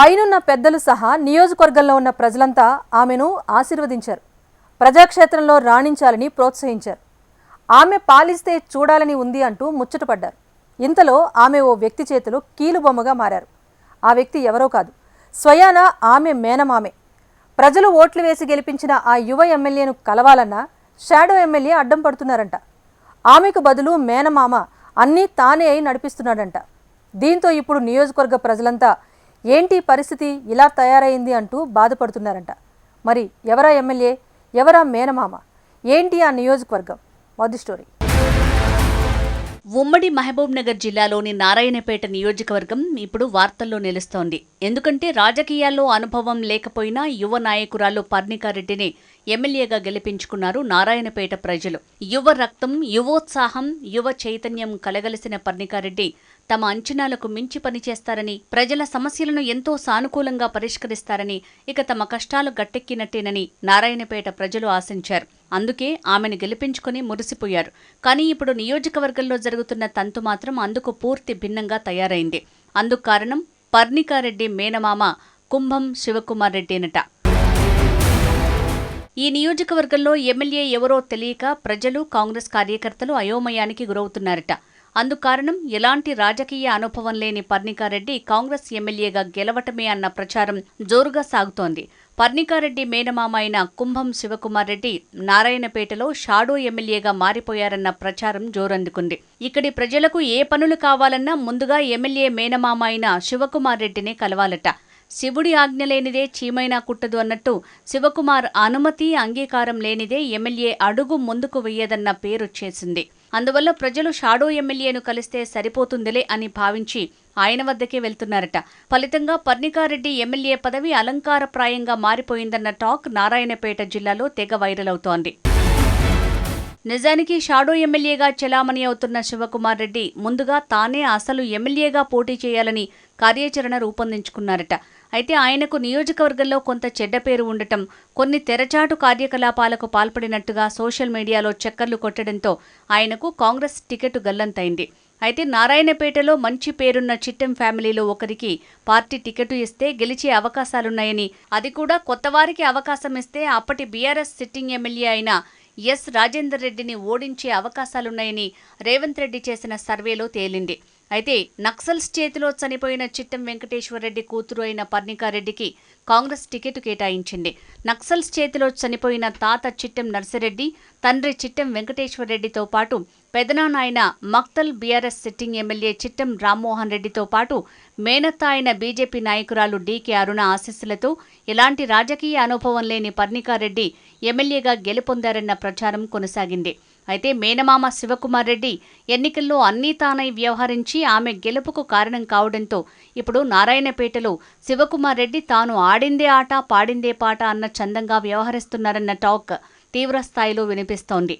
పైనున్న పెద్దలు సహా నియోజకవర్గంలో ఉన్న ప్రజలంతా ఆమెను ఆశీర్వదించారు. ప్రజాక్షేత్రంలో రాణించాలని ప్రోత్సహించారు. ఆమె పాలిస్తే చూడాలని ఉంది అంటూ ముచ్చటపడ్డారు. ఇంతలో ఆమె ఓ వ్యక్తి చేతిలో కీలుబొమ్మగా మారారు. ఆ వ్యక్తి ఎవరో కాదు. స్వయాన ఆమె మేనమామే. ప్రజలు ఓట్లు వేసి గెలిపించిన ఆ యువ ఎమ్మెల్యేను కలవాలన్నా షాడో ఎమ్మెల్యే అడ్డం పడుతున్నారంట. ఆమెకు బదులు మేనమామ అన్నీ తానే అయి నడిపిస్తున్నాడంట. దీంతో ఇప్పుడు నియోజకవర్గ ప్రజలంతా ఏంటి పరిస్థితి? ఇలా తయారైంది అంటూ బాధపడుతున్నారంట. మరి ఎవరా ఎమ్మెల్యే? ఎవరా మేనమామ? ఏంటి ఆ నియోజకవర్గం? మొదటి స్టోరీ ఉమ్మడి మహబూబ్ నగర్ జిల్లాలోని నారాయణపేట నియోజకవర్గం ఇప్పుడు వార్తల్లో నిలుస్తోంది. ఎందుకంటే రాజకీయాల్లో అనుభవం లేకపోయినా యువ నాయకురాలు పర్ణికారెడ్డిని ఎమ్మెల్యేగా గెలిపించుకున్నారు నారాయణపేట ప్రజలు. యువ రక్తం యువోత్సాహం యువ చైతన్యం కలగలిసిన పర్ణికారెడ్డి తమ అంచనాలకు మించి పనిచేస్తారని ప్రజల సమస్యలను ఎంతో సానుకూలంగా పరిష్కరిస్తారని ఇక తమ కష్టాలు గట్టెక్కినట్టేనని నారాయణపేట ప్రజలు ఆశించారు. అందుకే ఆమెను గెలిపించుకుని మురిసిపోయారు. కానీ ఇప్పుడు నియోజకవర్గంలో జరుగుతున్న తంతు మాత్రం అందుకు పూర్తి భిన్నంగా తయారైంది. అందుకు కారణం పర్ణికారెడ్డి మేనమామ కుంభం శివకుమార్ రెడ్డినట. ఈ నియోజకవర్గంలో ఎమ్మెల్యే ఎవరో తెలియక ప్రజలు కాంగ్రెస్ కార్యకర్తలు అయోమయానికి గురవుతున్నారట. అందుకారణం ఎలాంటి రాజకీయ అనుభవం లేని పర్ణికారెడ్డి కాంగ్రెస్ ఎమ్మెల్యేగా గెలవటమే అన్న ప్రచారం జోరుగా సాగుతోంది. పర్ణికారెడ్డి మేనమామ అయిన కుంభం శివకుమార్ రెడ్డి నారాయణపేటలో షాడో ఎమ్మెల్యేగా మారిపోయారన్న ప్రచారం జోరందుకుంది. ఇక్కడి ప్రజలకు ఏ పనులు కావాలన్నా ముందుగా ఎమ్మెల్యే మేనమామ అయిన శివకుమార్ రెడ్డినే కలవాలట. శివుడి ఆజ్ఞ లేనిదే చీమైనా కుట్టదు అన్నట్టు శివకుమార్ అనుమతి అంగీకారం లేనిదే ఎమ్మెల్యే అడుగు ముందుకు వెయ్యదన్న పేరొచ్చేసింది అందువల్ల ప్రజలు షాడో ఎమ్మెల్యేను కలిస్తే సరిపోతుందిలే అని భావించి ఆయన వద్దకే వెళ్తున్నారట. ఫలితంగా పర్ణికారెడ్డి ఎమ్మెల్యే పదవి అలంకారప్రాయంగా మారిపోయిందన్న టాక్ నారాయణపేట జిల్లాలో తెగ వైరల్ అవుతోంది. నిజానికి షాడో ఎమ్మెల్యేగా చెలామణి అవుతున్న శివకుమార్ రెడ్డి ముందుగా తానే అసలు ఎమ్మెల్యేగా పోటీ చేయాలని కార్యాచరణ రూపొందించుకున్నారట. అయితే ఆయనకు నియోజకవర్గంలో కొంత చెడ్డ పేరు ఉండటం కొన్ని తెరచాటు కార్యకలాపాలకు పాల్పడినట్టుగా సోషల్ మీడియాలో చక్కర్లు కొట్టడంతో ఆయనకు కాంగ్రెస్ టికెట్ గల్లంతైంది. అయితే నారాయణపేటలో మంచి పేరున్న చిట్టెం ఫ్యామిలీలో ఒకరికి పార్టీ టికెట్ ఇస్తే గెలిచే అవకాశాలున్నాయని అది కూడా కొత్తవారికి అవకాశం ఇస్తే అప్పటి బీఆర్ఎస్ సిట్టింగ్ ఎమ్మెల్యే అయిన ఎస్ రాజేందర్ రెడ్డిని ఓడించే అవకాశాలున్నాయని రేవంత్ రెడ్డి చేసిన సర్వేలో తేలింది. అయితే నక్సల్స్ చేతిలో చనిపోయిన చిట్టం వెంకటేశ్వరరెడ్డి కూతురు అయిన పర్ణికారెడ్డికి కాంగ్రెస్ టికెట్ కేటాయించింది. నక్సల్స్ చేతిలో చనిపోయిన తాత చిట్టెం నర్సిరెడ్డి తండ్రి చిట్టెం వెంకటేశ్వరరెడ్డితో పాటు పెదనానాయన Makthal BRS sitting MLA Chittem Rammohan రెడ్డితో పాటు మేనత్త అయిన బీజేపీ నాయకురాలు డీకే అరుణ ఆశీస్సులతో ఎలాంటి రాజకీయ అనుభవం లేని పర్ణికారెడ్డి ఎమ్మెల్యేగా గెలుపొందారన్న ప్రచారం కొనసాగింది. అయితే మేనమామ శివకుమార్ రెడ్డి ఎన్నికల్లో అన్నీ తానై వ్యవహరించి ఆమె గెలుపుకు కారణం కావడంతో ఇప్పుడు నారాయణపేటలో శివకుమార్ రెడ్డి తాను ఆడిందే ఆట పాడిందే పాట అన్న చందంగా వ్యవహరిస్తున్నారన్న టాక్ తీవ్రస్థాయిలో వినిపిస్తోంది.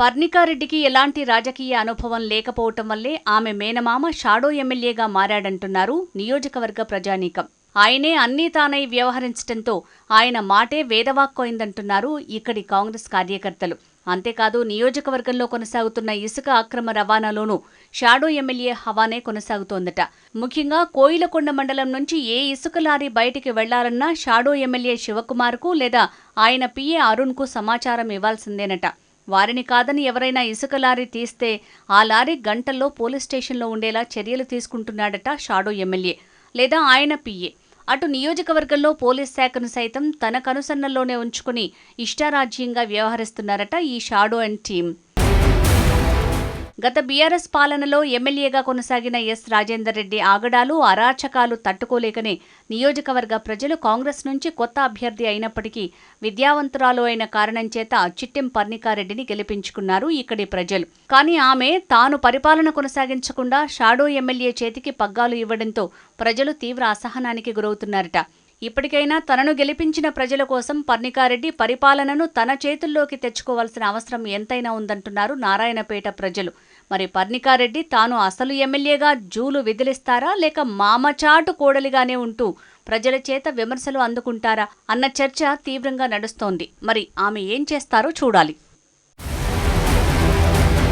పర్ణికారెడ్డికి ఎలాంటి రాజకీయ అనుభవం లేకపోవటం వల్లే ఆమె మేనమామ షాడో ఎమ్మెల్యేగా మారాడంటున్నారు నియోజకవర్గ ప్రజానీకం. ఆయనే అన్నీ తానై వ్యవహరించడంతో ఆయన మాటే వేదవాక్కోయిందంటున్నారు ఇక్కడి కాంగ్రెస్ కార్యకర్తలు. అంతేకాదు నియోజకవర్గంలో కొనసాగుతున్న ఇసుక అక్రమ రవాణాలోనూ షాడో ఎమ్మెల్యే హవానే కొనసాగుతోందట. ముఖ్యంగా కోయిలకొండ మండలం నుంచి ఏ ఇసుక లారీ బయటికి వెళ్ళాలన్నా షాడో ఎమ్మెల్యే శివకుమార్కు లేదా ఆయన పిఏ అరుణ్కు సమాచారం ఇవ్వాల్సిందేనట. వారిని కాదని ఎవరైనా ఇసుక లారీ తీస్తే ఆ లారీ గంటల్లో పోలీస్ స్టేషన్లో ఉండేలా చర్యలు తీసుకుంటున్నాడట షాడో ఎమ్మెల్యే లేదా ఆయన పిఏ. అటు నియోజకవర్గంలో పోలీస్ శాఖను సైతం తన కనుసన్నల్లోనే ఉంచుకుని ఇష్టారాజ్యంగా వ్యవహరిస్తున్నారట ఈ షాడో అండ్ టీం గత బీఆర్ఎస్ పాలనలో ఎమ్మెల్యేగా కొనసాగిన ఎస్ రాజేందర్ రెడ్డి ఆగడాలు అరాచకాలు తట్టుకోలేకనే నియోజకవర్గ ప్రజలు కాంగ్రెస్ నుంచి కొత్త అభ్యర్థి అయినప్పటికీ విద్యావంతురాలు అయిన కారణం చేత చిట్టెం పర్ణికారెడ్డిని గెలిపించుకున్నారు ఇక్కడి ప్రజలు. కానీ ఆమె తాను పరిపాలన కొనసాగించకుండా షాడో ఎమ్మెల్యే చేతికి పగ్గాలు ఇవ్వడంతో ప్రజలు తీవ్ర అసహనానికి గురవుతున్నారట. ఇప్పటికైనా తనను గెలిపించిన ప్రజల కోసం పర్ణికారెడ్డి పరిపాలనను తన చేతుల్లోకి తెచ్చుకోవాల్సిన అవసరం ఎంతైనా ఉందంటున్నారు నారాయణపేట ప్రజలు. మరి పర్ణికారెడ్డి తాను అసలు ఎమ్మెల్యేగా జూలు విదిలిస్తారా లేక మామచాటు కోడలిగానే ఉంటూ ప్రజల చేత విమర్శలు అందుకుంటారా అన్న చర్చ తీవ్రంగా నడుస్తోంది. మరి ఆమె ఏం చేస్తారో చూడాలి.